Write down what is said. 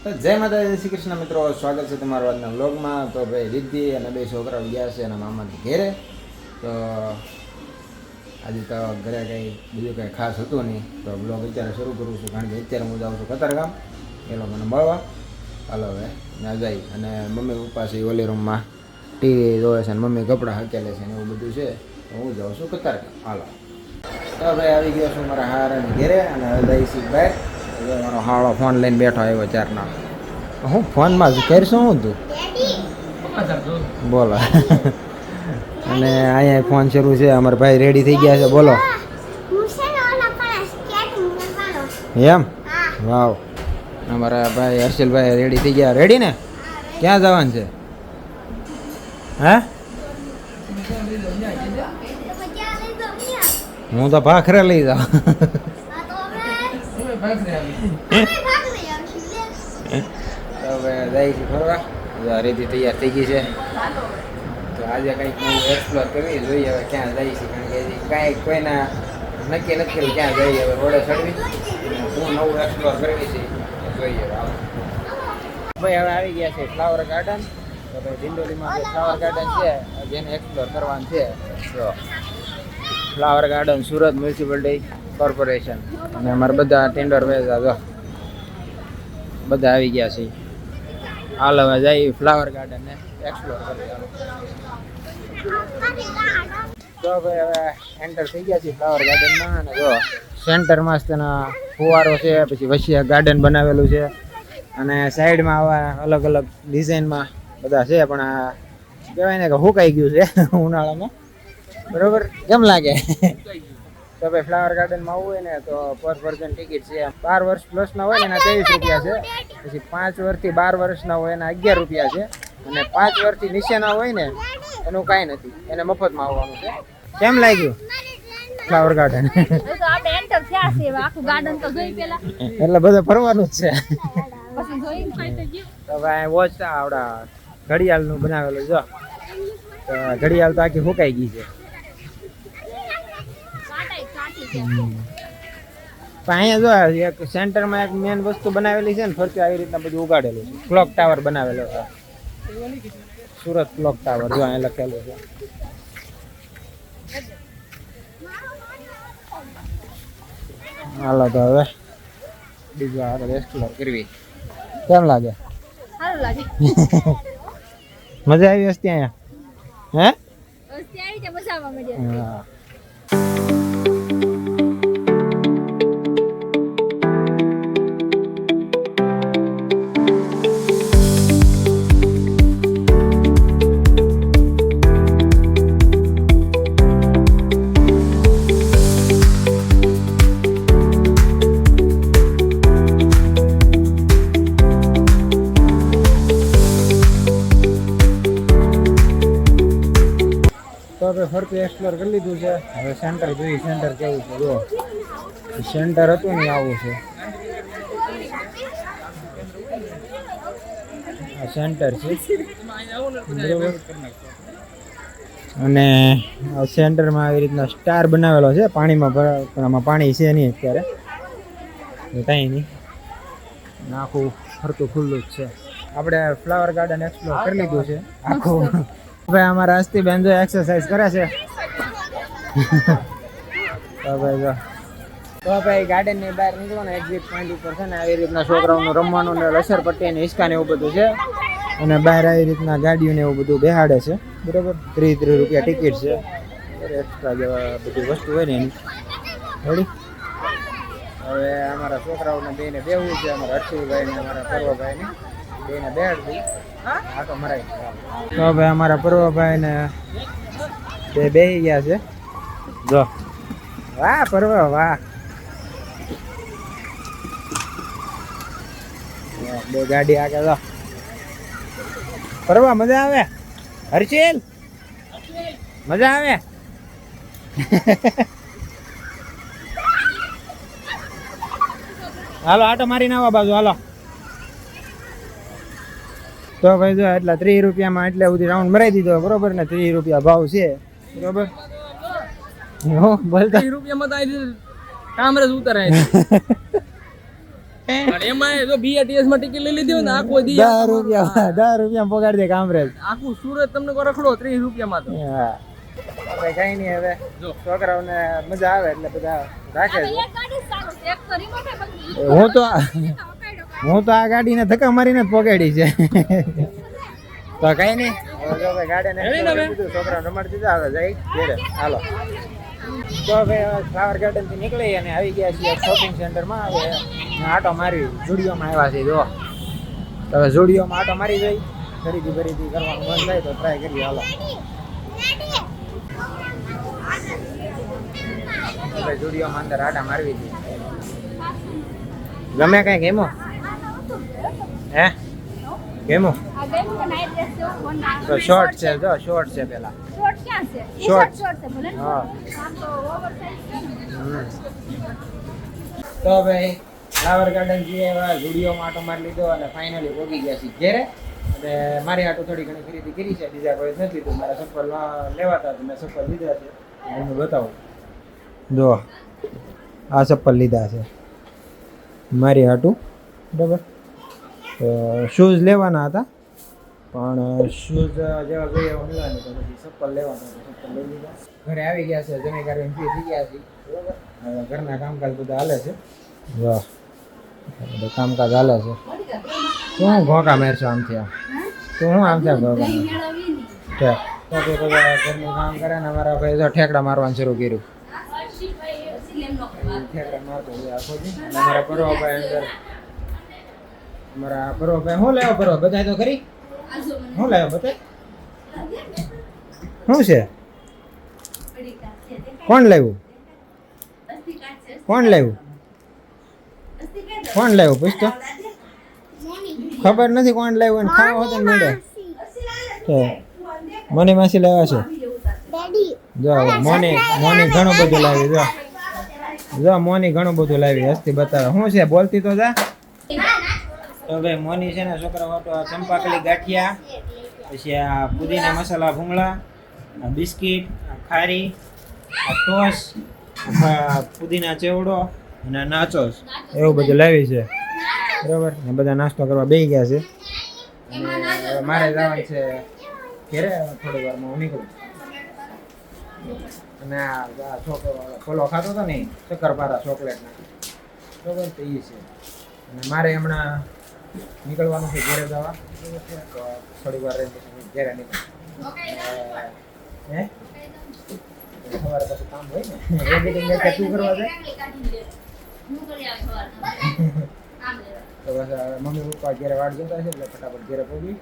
તો જય માતા શ્રી કૃષ્ણ મિત્રો. સ્વાગત છે તમારો આજના વ્લોગમાં. તો ભાઈ રિદ્ધિ અને બે છોકરાઓ ગયા છે એના મામાને ઘેરે. તો આજે તો ઘરે કંઈ બીજું કંઈ ખાસ હતું નહીં. તો બ્લોગ અત્યારે શરૂ કરું છું, કારણ કે અત્યારે હું જાઉં છું કતારગામ. એ લોકોને મળવા. હાલો હવે ત્યાં જઈ અને મમ્મી પપ્પા છે ઓલી રૂમમાં ટીવી જોવે છે અને મમ્મી કપડાં હકેલે છે ને એવું બધું છે. તો હું જાઉં છું કતારગામ. હાલો. તો ભાઈ આવી ગયો છું મારા હારાની ઘેરે અને હવે જઈ છું બહાર. હવે મારો હાળો ફોન લઈને બેઠો આવ્યો ચારના. હું ફોનમાં જ કરશું હું તું? બોલો. અને અહીંયા ફોન શરૂ છે, અમારા ભાઈ રેડી થઈ ગયા છે, બોલો. એમ? વાવ. અમારા ભાઈ હર્ષલભાઈ રેડી થઈ ગયા. રેડી ને? ક્યાં જવાનું છે? હે? હું તો ભાખરે લઈ જાઉં. હવે જાય છે ફરવા રેડી તૈયાર થઈ ગઈ છે તો આજે કંઈક નવું એક્સપ્લોર કરવી જોઈએ હવે ક્યાં જાય છે કારણ કે કાંઈ કોઈના નક્કી નથી ક્યાં જઈએ હવે રોડે ચડવી. હું નવું એક્સપ્લોર કરવી છે જોઈએ ભાઈ હવે આવી ગયા છે ફ્લાવર ગાર્ડન તો ભાઈ દિંડોલીમાં જે ફ્લાવર ગાર્ડન છે જેને એક્સપ્લોર કરવાનું છે તો flower garden Surat municipality corporation અને અમારા બધા ટેન્ડર વેચા જો બધા આવી ગયા છે. હાલ હવે જઈ ફ્લાવર ગાર્ડન ને એક્સપ્લોર કરી તો ભાઈ હવે એન્ટર થઈ ગયા છે ફ્લાવર ગાર્ડનમાં અને જો સેન્ટરમાં જ તેના ફુવારો છે, પછી વચ્ચે ગાર્ડન બનાવેલું છે. અને સાઈડમાં આવા અલગ અલગ ડિઝાઇનમાં બધા છે, પણ આ કહેવાય ને કે હુકાઈ ગયું છે ઉનાળામાં. બરોબર? કેમ લાગે? તો ભાઈ ફ્લાવર ગાર્ડનમાં આવવું હોય ને તો પર પર્સન ટિકિટ છે બાર વર્ષ પ્લસના હોય ને એના ત્રેવીસ રૂપિયા છે. પછી પાંચ વર્ષથી બાર વર્ષના હોય એના અગિયાર રૂપિયા છે. અને પાંચ વર્ષથી નીચેના હોય ને એનું કાંઈ નથી. એને મફતમાં આવવાનું છે. કેમ લાગ્યું? ફ્લાવર ગાર્ડન એટલે બધે ફરવાનું જ છે. તો ભાઈ વોચ આવડા ઘડિયાળનું બનાવેલું જો ઘડિયાળ તો આખી ફૂંકાઈ ગઈ છે. અહીંયા જો એક સેન્ટરમાં એક મેન વસ્તુ બનાવેલી છે ને ફરતી આવી રીતના બધું ઉગાડેલું છે. ક્લોક ટાવર બનાવેલો છે. સુરત ક્લોક ટાવર જો અહીંયા લખેલું છે. હાલો તો હવે બીજું આગળ એક્સપ્લોર કરવી. કેમ લાગે? સારું લાગે. મજા આવી હશે અહીંયા હે? આવી મજા હા. હવે ફરતું એક્સપ્લોર કરી લીધું છે. હવે સેન્ટર જોઈએ સેન્ટર કેવું છે, જો. સેન્ટર હતું ને આવું છે. આ સેન્ટર છે. બરોબર. અને સેન્ટરમાં આવી રીતના સ્ટાર બનાવેલો છે, પાણીમાં પણ આમાં પાણી છે નહીં અત્યારે. કાંઈ નહીં. આખું ફરતું ખુલ્લું જ છે. આપણે ફ્લાવર ગાર્ડન એક્સપ્લોર કરી લીધું છે. આખું ભાઈ અમારા હસ્તી બેન જો એક્સરસાઇઝ કરે છે. તો ભાઈ જો. તો ભાઈ ગાર્ડનની બહાર નીકળો ને એક્ઝિટ પોઈન્ટ ઉપર છે ને આવી રીતના છોકરાઓનું રમવાનું ને લસરપટ્ટી અને હિસ્કા ને એવું બધું છે. અને બહાર આવી રીતના ગાડીઓ ને એવું બધું બેહાડે છે. બરાબર. ત્રીસ ત્રીસ રૂપિયા ટિકિટ છે. એક્સ્ટ્રા જેવા બધી વસ્તુ હોય ને એની. રેડી? હવે અમારા છોકરાઓને બેને બેવું છે અમારા હર્ષિભાઈ ને અમારા પર્વભાઈ ને. બેને બેહાડી આ તો ભાઈ અમારા પર્વભાઈ ને બે બે ગયા છે. જો. વાહ, પર્વ, વાહ. બે ગાડી આગળ, જો. પરવા, મજા આવે? હર્ષિલ? મજા આવે? હાલો, આટો મારીને આવો બાજુ, હાલો. તો ભાઈ જો એટલા ત્રીસ રૂપિયામાં એટલે સુધી રાઉન્ડ મરાઈ દીધો બરોબર ને? ત્રીસ રૂપિયા ભાવ છે બરોબર? હો બોલતા. રૂપિયામાં તો કામરેજ ઉતરાય અને એમાં જો બીઆરટીએસમાં ટિકિટ લઈ લીધી હોય ને આખો દી દસ રૂપિયા દસ રૂપિયા પગાર દે કામરેજ. આખું સુરત તમને કોઈ રખડો ત્રીસ રૂપિયામાં તો. હા. કઈ નહીં હવે. જો. છોકરાઓને મજા આવે એટલે બધા રાખે હું તો. હું તો આ ગાડીને ધક્કા મારીને જ પગાડી છે. તો કઈ નહીં છોકરાને રમાડી દીધા હવે જઈ ઘેરે. હાલો. તો ભાઈ ફ્લાવર ગાર્ડનથી નીકળી અને આવી ગયા છીએ શોપિંગ સેન્ટરમાં હવે આટો મારી જુડિયોમાં આવ્યા છે જો તો હવે ઝુડિયોમાં આટો મારી જઈ ખરીદી ખરીદી કરવાનું મન થાય તો ટ્રાય કરીએ હાલો. હવે ઝુડિયોમાં અંદર આટા મારવી હતી ગમે કઈ ગેમો હે? કેમો તો શોર્ટ છે જો શોર્ટ છે પેલા. શોર્ટ ક્યાં છે? Short short. છે, ભલે હા. આમ તો ભાઈ ફ્લાવર ગાર્ડન જઈએ એવા ઝુડિયોમાં આટો મારી લીધો અને ફાઇનલી પહોંચી ગયા છીએ ઘેરે. અને મારી આટો થોડી ઘણી ખરીદી કરી છે બીજા કોઈ નથી લીધું મારા ચપ્પલ લેવાતા તો મેં ચપ્પલ લીધા છે. હું બતાવું. જો આ ચપ્પલ લીધા છે. મારી હાટું બરાબર? શૂઝ લેવાના હતા. પણ શૂઝ જેવા જોઈએ ઓનલાઈન તો પછી ચપ્પલ લેવાના લઈ લીધા. ઘરે આવી ગયા છે, જમી કરીને ફ્રી થઈ ગયા છે. બરાબર? ઘરના કામકાજ બધા હાલે છે. વાહ. બધું કામકાજ હાલે છે. શું હું ઘોંકા મારશો આમથી આમ તો આમથી આમ ઘોંકા? છે. તો ઘરનું કામ કરે ને અમારા ભાઈ તો ઠેકડા મારવાનું શરૂ કર્યું. ઠેકડા મારતો આખો દી. અમારા અમારા પરોભાઈ અંદર અમારા પરોભાઈ શું લાવ્યો ભરો બધાય તો ખરી શું લાવ્યો બધા શું છે? કોણ લાવ્યું? કોણ લાવ્યું? કોણ લાવ્યું? પૂછતો ખબર નથી કોણ લાવ્યું અને ખાવા હોતો ને મળે. તો મોની માસી લાવ્યા છે. જો મોની મોની ઘણું બધું લાવી જો. જો મોની ઘણું બધું લાવી હસ્તી બતાવે. શું છે બોલતી તો જા. તો ભાઈ મોની છે ને છોકરા તો આ ચંપાકલી ગાંઠિયા પછી આ પુદીના મસાલા ભૂંગળા આ બિસ્કિટ આ ખારી આ ટોસ પુદીના ચેવડો અને નાચોસ. એવું બધું લાવી છે. બરાબર? ને બધા નાસ્તો કરવા બેસી ગયા છે. મારે જવાનું છે ઘેરે થોડી વારમાં હું નીકળું. અને આ આ છોકરો ફોલો ખાતો હતો ને શક્કરપારા ચોકલેટના. બરાબર? તો એ છે. અને મારે હમણાં નીકળવાનું છે ઘેરે જવા. થોડી વાર ઘેરે નીકળું હે? સવારે પછી કામ હોય ને. એડિટિંગ તું કરવા જાય તો બસ મમ્મી પપ્પા ઘેરે વાટ જોતા છે એટલે ફટાફટ ઘેરે પહોંચી.